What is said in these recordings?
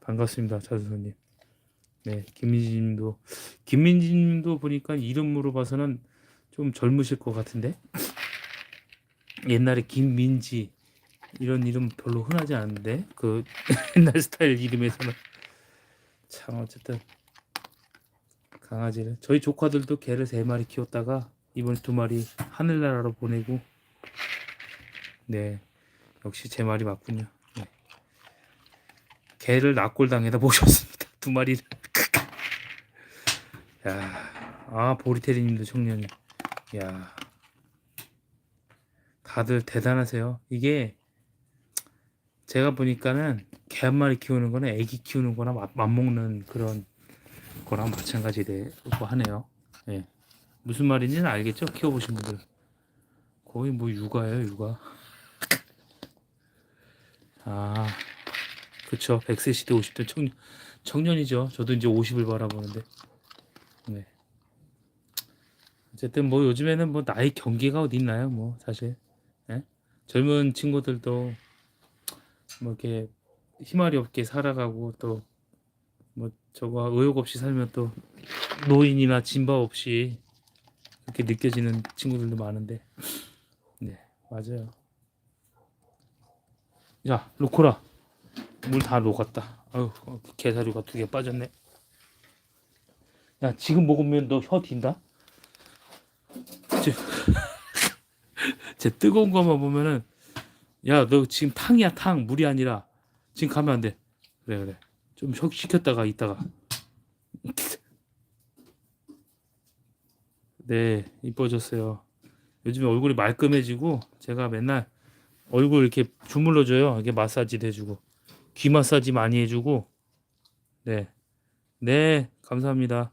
반갑습니다, 자주선님. 네, 김민지님도 김민지님도 보니까 이름으로 봐서는 좀 젊으실 것 같은데 옛날에 김민지 이런 이름 별로 흔하지 않은데 그 옛날 스타일 이름에서는 참 어쨌든 강아지를 저희 조카들도 개를 세 마리 키웠다가 이번 두 마리 하늘나라로 보내고 네 역시 제 말이 맞군요. 네. 개를 납골당에다 모셨습니다. 두 마리를. 야, 아 보리테리님도 청년이. 야, 다들 대단하세요. 이게 제가 보니까는 개 한 마리 키우는 거는 애기 키우는 거나 맞, 맞먹는 그런 거랑 마찬가지라고 하네요. 예. 무슨 말인지는 알겠죠? 키워보신 분들. 거의 뭐 육아예요, 육아. 아, 그쵸. 100세 시대 50대 청년, 청년이죠. 저도 이제 50을 바라보는데. 네. 어쨌든 뭐 요즘에는 뭐 나이 경계가 어디 있나요? 뭐 사실. 예? 젊은 친구들도 뭐 이렇게 희말이 없게 살아가고 또 뭐 저거 의욕 없이 살면 또 노인이나 진바 없이 그렇게 느껴지는 친구들도 많은데. 네, 맞아요. 야, 로코라. 물 다 녹았다. 아유, 게사료가 두 개 빠졌네. 야, 지금 먹으면 너 혀 딘다? 쟤, 쟤 뜨거운 것만 보면은, 야, 너 지금 탕이야, 탕. 물이 아니라. 지금 가면 안 돼. 그래, 그래. 좀 식- 식혔다가, 이따가. 네, 이뻐졌어요. 요즘에 얼굴이 말끔해지고, 제가 맨날 얼굴 이렇게 주물러줘요. 이렇게 마사지도 해주고 귀 마사지 많이 해주고 네, 네 감사합니다.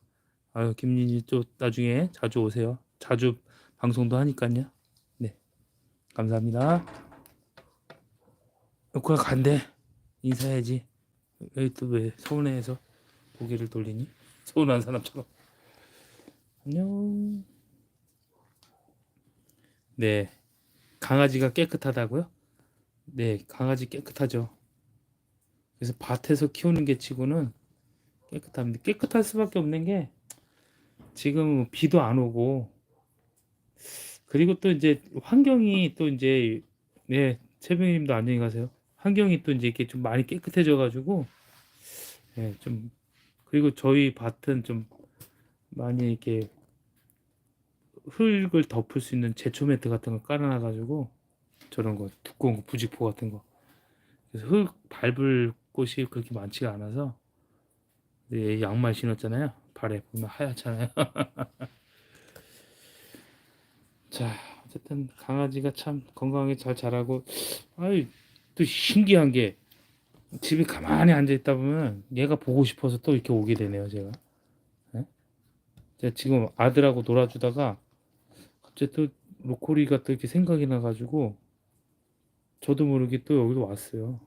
아유 김민지 또 나중에 자주 오세요. 자주 방송도 하니까요. 네, 감사합니다. 그냥 간대 인사해야지. 여기 또 왜 서운해해서 고개를 돌리니? 서운한 사람처럼. 안녕. 네. 강아지가 깨끗하다고요? 네, 강아지 깨끗하죠. 그래서 밭에서 키우는 게 치고는 깨끗합니다. 깨끗할 수밖에 없는 게 지금 비도 안 오고 그리고 또 이제 환경이 또 이제 네, 최병님도 안녕히 가세요. 환경이 또 이제 이렇게 좀 많이 깨끗해져 가지고 네, 좀 그리고 저희 밭은 좀 많이 이렇게 흙을 덮을 수 있는 제초 매트 같은 거 깔아놔 가지고 저런 거 두꺼운 거 부직포 같은 거 그래서 흙 밟을 곳이 그렇게 많지가 않아서 네, 양말 신었잖아요 발에 보면 하얗잖아요 자 어쨌든 강아지가 참 건강하게 잘 자라고 아이 또 신기한 게 집에 가만히 앉아 있다 보면 얘가 보고 싶어서 또 이렇게 오게 되네요 제가 예? 제가 지금 아들하고 놀아주다가 갑자기 또 로코리가 또 이렇게 생각이 나가지고 저도 모르게 또 여기로 왔어요.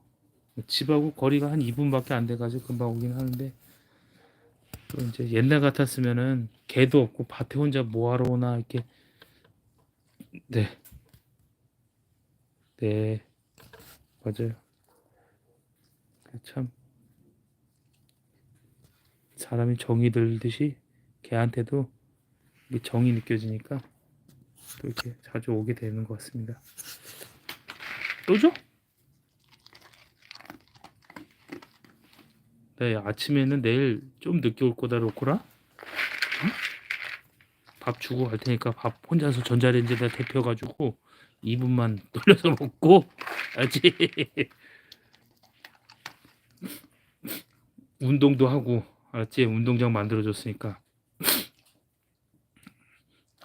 집하고 거리가 한 2분밖에 안 돼가지고 금방 오긴 하는데 또 이제 옛날 같았으면은 개도 없고 밭에 혼자 뭐하러 오나 이렇게 네. 네. 맞아요. 참 사람이 정이 들듯이 개한테도 정이 느껴지니까 또 이렇게 자주 오게 되는 것 같습니다. 또 줘? 네, 아침에는 내일 좀 늦게 올 거다, 로코라. 응? 밥 주고 갈 테니까 밥 혼자서 전자레인지에다 데펴가지고 2분만 돌려서 먹고, 알지? 운동도 하고, 알았지? 운동장 만들어줬으니까.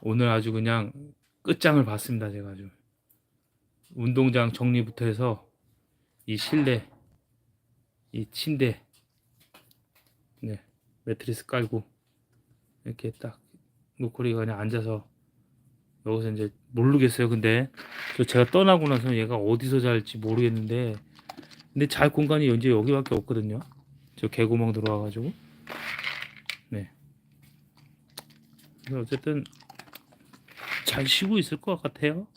오늘 아주 그냥 끝장을 봤습니다, 제가 아주. 운동장 정리부터 해서 이 실내, 이 침대, 네, 매트리스 깔고 이렇게 딱 노코리가 그냥 앉아서 여기서 이제 모르겠어요. 근데 저 제가 떠나고 나서 얘가 어디서 잘지 모르겠는데 근데 잘 공간이 이제 여기밖에 없거든요. 저 개구멍 들어와가지고 네. 어쨌든 잘 쉬고 있을 것 같아요.